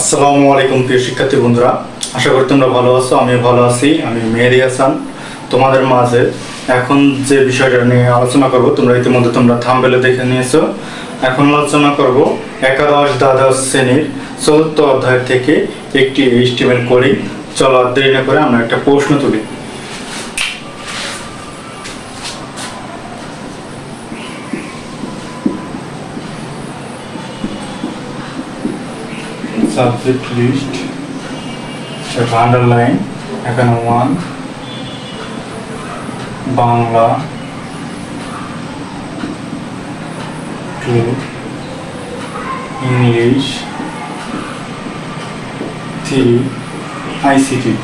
আসসালামু আলাইকুম প্রিয় শিক্ষার্থী বন্ধুরা। আশা করি তোমরা ভালো আছো আমি ভালো আছি। আমি মেহেদি হাসান, তোমাদের মাঝে এখন যে বিষয়টা নিয়ে আলোচনা করব, তোমরা ইতিমধ্যে তোমরা থামবেলে দেখে নিয়েছো। এখন আলোচনা করব একাদশ দ্বাদশ শ্রেণির চতুর্থ অধ্যায় থেকে একটি এইচটিএমএল করি চলো আর দেরি না করে আমরা একটা প্রশ্ন তুলি। সাবজেক্ট লিস্ট একটা আন্ডারলাইন এখানে one Bangla two English three ICT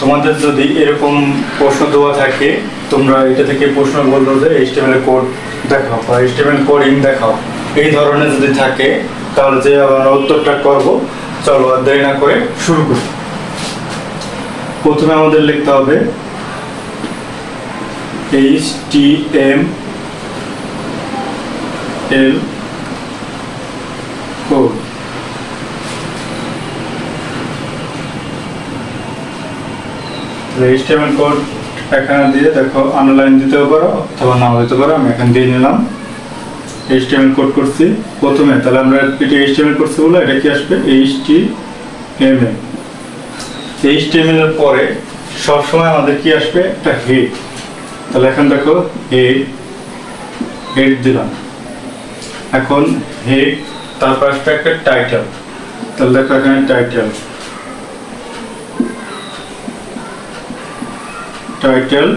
তোমাদের যদি এরকম প্রশ্ন দেওয়া থাকে, তোমরা এটা থেকে প্রশ্ন বলল যে এইচটিএমএল কোড দেখাও বা এইচটিএমএল কোডিং দেখাও। এই ধরনের যদি থাকে তাহলে যে আমরা উত্তরটা করব, চলো দেরি না করে শুরু করি। প্রথমে আমাদের লিখতে হবে H T M L HTML code এখানে দিয়ে দেখো আন্ডারলাইন দিতেও পারো, অথবা নাও দিতে পারো, আমি এখানে দিয়ে নিলাম। এইচটিএমএল কোড করছি। প্রথমে তাহলে আমরা এটা এইচটিএমএল করছি বলে এটা কি আসবে? এইচটিএমএল এইচটিএমএল এর পরে সবসময় আমাদের কি আসবে? একটা হেড তাহলে এখন দেখো হেড হেড দিলাম। এখন হেড তারপর আসবে একটা টাইটেল তাহলে দেখো এখানে টাইটেল টাইটেল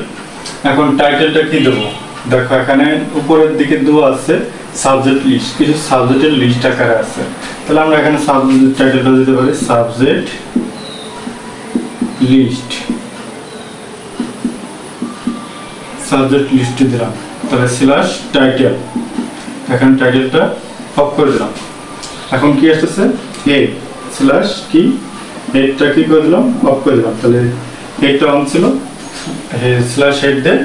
এখন টাইটেলটা কি দেবো? দেখো, এখানে উপরের দিকে দেওয়া আছে সাবজেক্ট লিস্ট কিছু সাবজেক্টের লিস্ট আকারে আছে। তাহলে আমরা এখানে সাবজেক্ট টাইটেলটা দিতে পারি সাবজেক্ট লিস্ট সাবজেক্ট লিস্ট দিলাম। তাহলে স্ল্যাশ টাইটেল এখানে টাইটেলটা অফ করে দিলাম। এখন কি আসতেছে? হেড স্ল্যাশ কি? হেডটা কি করে দিলাম? অফ করে দিলাম। তাহলে হেডটা অন ছিল। স্ল্যাশ হেড দিয়ে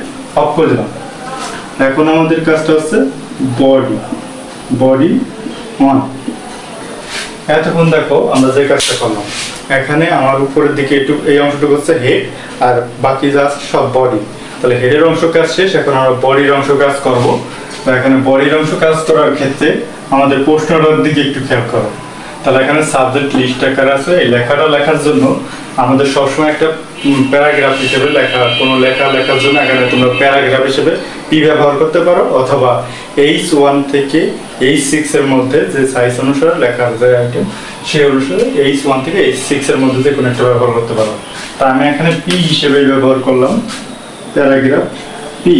অফ করে দিলাম। এখন আমাদের কাজটা হচ্ছে বডি বডি অন এতক্ষণ দেখো আমরা যে কাজটা করলাম, এখানে আমার উপরের দিকে একটু এই অংশটুকু হচ্ছে হেড আর বাকি যা সব বডি তাহলে হেডের অংশ কাজ শেষ, এখন আমরা বডির অংশ কাজ করব। তো এখানে বডির অংশ কাজ করার ক্ষেত্রে আমাদের প্রশ্নটার দিকে একটু খেয়াল করো। তাহলে এখানে সাবজেক্ট লিস্ট আকার আছে। এই লেখাটা লেখার জন্য আমাদের সবসময় একটা প্যারাগ্রাফ হিসেবে লেখা, কোনো লেখা লেখার জন্য এখানে তোমরা প্যারাগ্রাফ হিসেবে পি ব্যবহার করতে পারো? অথবা এইচ ওয়ান থেকে এইচ সিক্স এর মধ্যে যে সাইজ অনুসারে লেখার যে আইটেম সেই অনুসারে এইচ ওয়ান থেকে এইচ সিক্স এর মধ্যে যে কোনো একটা ব্যবহার করতে পারো। তা আমি এখানে পি হিসেবে ব্যবহার করলাম প্যারাগ্রাফ পি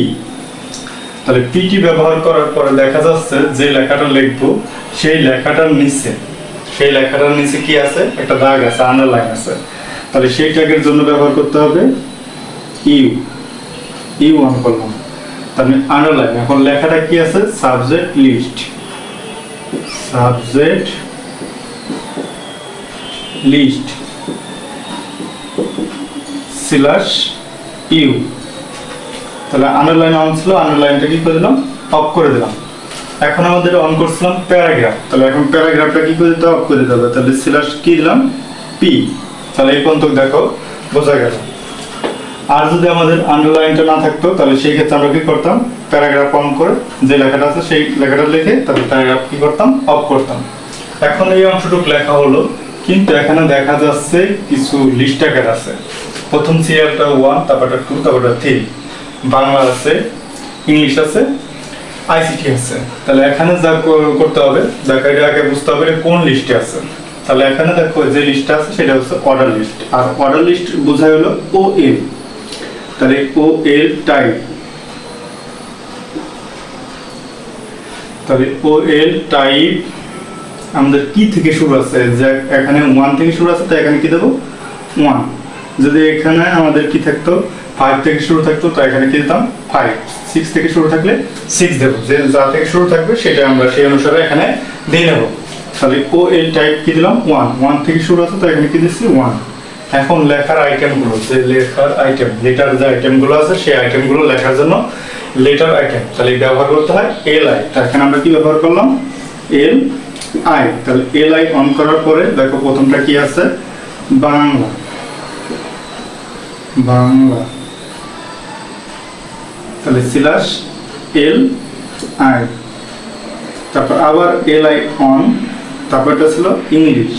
তাহলে পিটি ব্যবহার করার পরে দেখা যাচ্ছে যে লেখাটা লিখব, সেই লেখাটার নিচে। সেই লেখাটার নিচে কি আছে? একটা দাগ আছে আন্ডারলাইন আছে। তাহলে সেই ট্যাগের জন্য ব্যবহার করতে হবে ইউ। ইউ অন করলাম তাহলে আন্ডারলাইন এখন লেখাটা কি আছে? Subject list. Subject list slash U. তাহলে আন্ডারলাইন অন ছিল আন্ডারলাইনটা কি করে দিলাম? অফ করে দিলাম। এখন আমাদের অন করছিলাম প্যারাগ্রাফ। তাহলে এখন প্যারাগ্রাফটা কি করে অফ করে দিতে হবে তাহলে স্ল্যাশ কি দিলাম? পি তাহলে এই পর্যন্ত দেখো, বোঝা গেল। আর যদি আমাদের আন্ডারলাইনটা না থাকতো, তাহলে সেই ক্ষেত্রে আমরা কি করতাম? প্যারাগ্রাফ অন করে যে লেখাটা আছে, সেই লেখাটা লিখে তাহলে প্যারাগ্রাফ কি করতাম? অফ করতাম। এখন এই অংশটুকু লেখা হলো, কিন্তু এখানে দেখা যাচ্ছে কিছু লিস্ট আকার আছে। প্রথম সিরিয়ালটা ওয়ান তারপরটা টু তারপরটা থ্রি বাংলা আছে ইংলিশ আছে আইসিটি আছে। তাহলে এখানে যা করতে হবে দেখো এটা আগে বুঝতে হবে কোন লিস্টে আছে। তাহলে এখানে দেখো যে লিস্টটা আছে, সেটা হচ্ছে অর্ডার লিস্ট আর অর্ডার লিস্ট বোঝায় হলো ও এল তাহলে ও এল টাইপ তাহলে ও এল টাইপ আমাদের কি থেকে শুরু আছে? যে এখানে ওয়ান থেকে শুরু আছে, তাই এখানে কি দেবো? ওয়ান যদি এখানে আমাদের কি থাকতো? ফাইভ থেকে শুরু থাকতো, তো এখানে কি দিতাম? ফাইভ সিক্স থেকে শুরু থাকলে সিক্স দেবো। যে যা থেকে শুরু থাকবে সেটা আমরা সেই অনুসারে এখানে দিয়ে নেব। তাহলে ও এল টাইপ কি দিলাম? ওয়ান ওয়ান থেকে শুরু আছে তো এখানে কি দিচ্ছি? ওয়ান এখন লেখার আইটেমগুলো যে লেখার আইটেম লেটার যে আইটেমগুলো আছে, সেই আইটেমগুলো লেখার জন্য লেটার আইটেম তাহলে ব্যবহার করতে হয় এল আই এখানে আমরা কি ব্যবহার করলাম? এল আই তাহলে এল আই অন করার পরে দেখো প্রথমটা কি আছে? বাংলা। বাংলা। তাহলে সিলাস এল আই তারপর আবার এল আই অন তারপর এটা ছিল ইংলিশ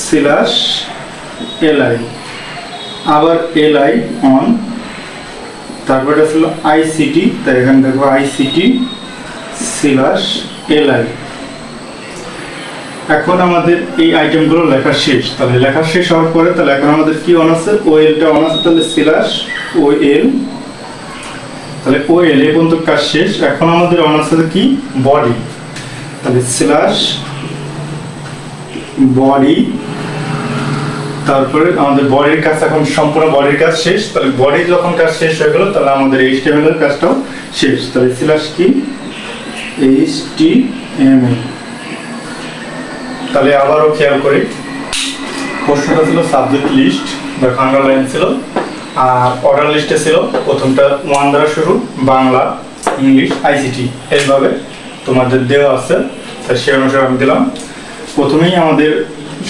সিলাস এল আই আবার এল আই অন তারপর এটা ছিল আইসিটি তাই এখানে দেখো আইসিটি সিলাস এল আই এখন আমাদের এই আইটেমগুলো লেখা শেষ। তাহলে লেখা শেষ হওয়ার পরে তাহলে এখন আমাদের কি অন আছে? ও এলটা অন আছে, তাহলে সিলাস ও এল তাহলে ও এল এই পর্যন্ত কাজ শেষ। এখন আমাদের অন আছে কি? বডি তাহলে স্ল্যাশ বডি তারপরে আমাদের বডির কাজ এখন সম্পূর্ণ বডির কাজ শেষ। তাহলে বডি যখন কাজ শেষ হয়ে গেল, তাহলে আমাদের এইচ টি এর কাজটাও শেষ। তাহলে স্ল্যাশ কি? এইচ টি এম এল তাহলে আবারও খেয়াল করি। প্রশ্নটা ছিল সাবজেক্ট লিস্ট দেখো আন্ডারলাইন ছিল, আর অর্ডার লিস্টে ছিল প্রথমটা ওয়ান দ্বারা শুরু, বাংলা, ইংলিশ আইসিটি এইভাবে তোমাদের দেওয়া আছে তাই সে অনুসারে আমি দিলাম। প্রথমেই আমাদের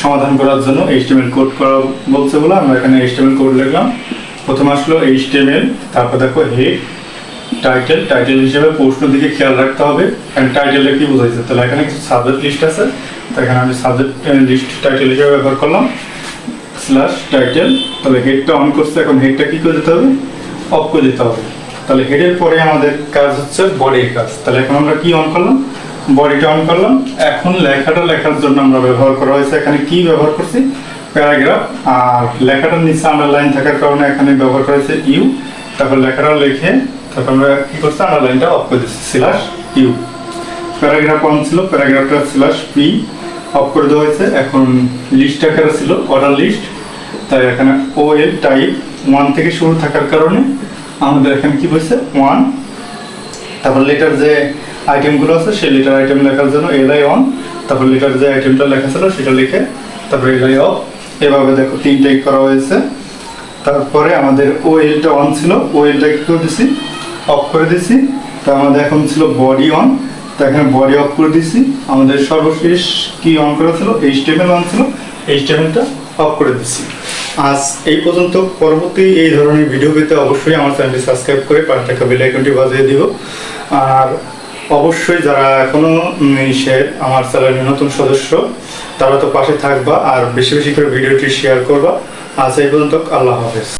সমাধান করার জন্য এইচটিএমএল কোড করা বলছে বলে আমরা এখানে এইচটিএমএল কোড লিখলাম। প্রথমে আসলো এইচটিএমএল তারপর দেখো হেড টাইটেল টাইটেল হিসেবে প্রশ্ন দিকে খেয়াল রাখতে হবে। কারণ টাইটেলে কি বোঝাইছে? তাহলে এখানে কিছু সাবজেক্ট লিস্ট আছে। তো এখানে আমি সাবজেক্ট লিস্ট টাইটেল হিসেবে ব্যবহার করলাম। স্ল্যাশ টাইটেল তাহলে হেডটা অন করছে। এখন হেডটা কি করে দিতে হবে? অফ করে দিতে হবে। তাহলে হেডের পরে আমাদের কাজ হচ্ছে বডির কাজ। তাহলে এখন আমরা কি অন করলাম? বডিটা অন করলাম। এখন লেখাটা লেখার জন্য আমরা ব্যবহার করা হয়েছে। এখানে কি ব্যবহার করছি? প্যারাগ্রাফ আর লেখাটার নিচে আন্ডারলাইন থাকার কারণে এখানে ব্যবহার করা হয়েছে ইউ তারপর লেখাটা লিখে তারপর আমরা কি করছি? আন্ডারলাইনটা অফ করে দিচ্ছি স্ল্যাশ ইউ প্যারাগ্রাফ অন ছিল প্যারাগ্রাফটা স্ল্যাশ পি অফ করে দেওয়া হয়েছে। এখন লিস্ট আকারে ছিল অর্ডার লিস্ট তাই এখানে ও এল টাইপ ওয়ান থেকে শুরু থাকার কারণে আমাদের এখানে কি হয়েছে ওয়ান তারপর লেটার যে আইটেমগুলো আছে, সেই লেটার আইটেম লেখার জন্য এল আই অন তারপর লেটার যে আইটেমটা লেখা ছিল, সেটা লিখে তারপর এল আই অফ এভাবে দেখো, তিনটাই করা হয়েছে। তারপরে আমাদের ও এলটা অন ছিল ও এলটা কি করে দিছি। অফ করে দিছি। তো আমাদের এখন ছিল বডি অন তো এখানে বডি অফ করে দিছি। আমাদের সর্বশেষ কি অন করা ছিল? এইচ টেবিল অন ছিল। এইচ টেবিলটা অফ করে দিছি। আজ এই পর্যন্ত। পরবর্তী এই ধরনের ভিডিও পেতে অবশ্যই আমার চ্যানেলটি সাবস্ক্রাইব করে পাশে থাকা বেল আইকনটি বাজিয়ে দিব আর অবশ্যই যারা এখনও সে আমার চ্যানেলের নতুন সদস্য, তারা তো পাশে থাকবা আর বেশি বেশি করে ভিডিওটি শেয়ার করবা। আজ এই পর্যন্ত। আল্লাহ হাফেজ।